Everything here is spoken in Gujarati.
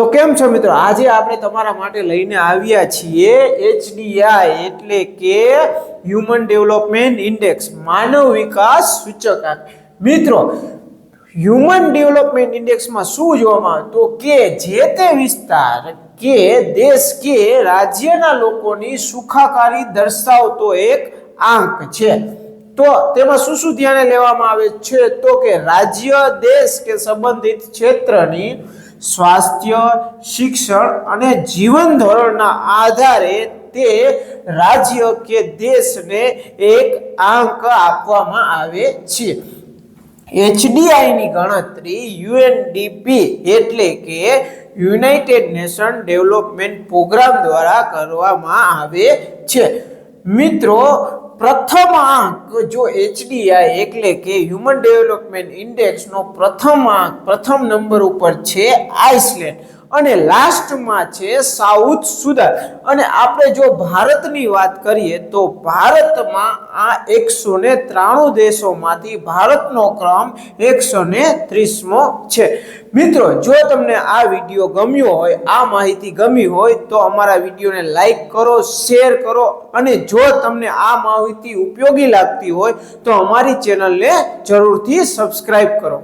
તો કેમ છો મિત્રો? આજે આપણે તમારા માટે લઈને આવ્યા છીએ એચડીઆઈ એટલે કે હ્યુમન ડેવલપમેન્ટ ઇન્ડેક્સ માનવ વિકાસ સૂચકાંક મિત્રો હ્યુમન ડેવલપમેન્ટ ઇન્ડેક્સમાં શું જોવામાં તો કે જે તે વિસ્તાર કે દેશ કે રાજ્યના લોકોની સુખાકારી દર્શાવતો એક આંક છે. તો તેમાં શું શું ધ્યાને લેવામાં આવે છે? તો કે રાજ્ય, દેશ કે સંબંધિત ક્ષેત્રની સ્વાસ્થ્ય, શિક્ષણ અને જીવન ધોરણના આધારે તે રાજ્ય કે દેશને એક આંક આપવામાં આવે છે. એચડીઆઈની ગણતરી યુએનડીપી એટલે કે યુનાઇટેડ નેશન ડેવલપમેન્ટ પ્રોગ્રામ દ્વારા કરવામાં આવે છે. મિત્રો પ્રથમ આંક જો એચડીઆઈ એટલે કે હ્યુમન ડેવલપમેન્ટ ઇન્ડેક્સનો પ્રથમ આંક, પ્રથમ નંબર ઉપર છે આઇસલેન્ડ. અને લાસ્ટમાં છે સાઉથ સુદાન. અને આપણે જો ભારતની વાત કરીએ તો ભારતમાં આ એકસો ને ત્રાણું દેશોમાંથી ભારતનો ક્રમ એકસો ને ત્રીસમો છે. મિત્રો, જો તમને આ વીડિયો ગમ્યો હોય, આ માહિતી ગમી હોય, તો અમારા વિડીયોને લાઈક કરો, શેર કરો, અને જો તમને આ માહિતી ઉપયોગી લાગતી હોય, તો અમારી ચેનલને જરૂરથી સબસ્ક્રાઈબ કરો.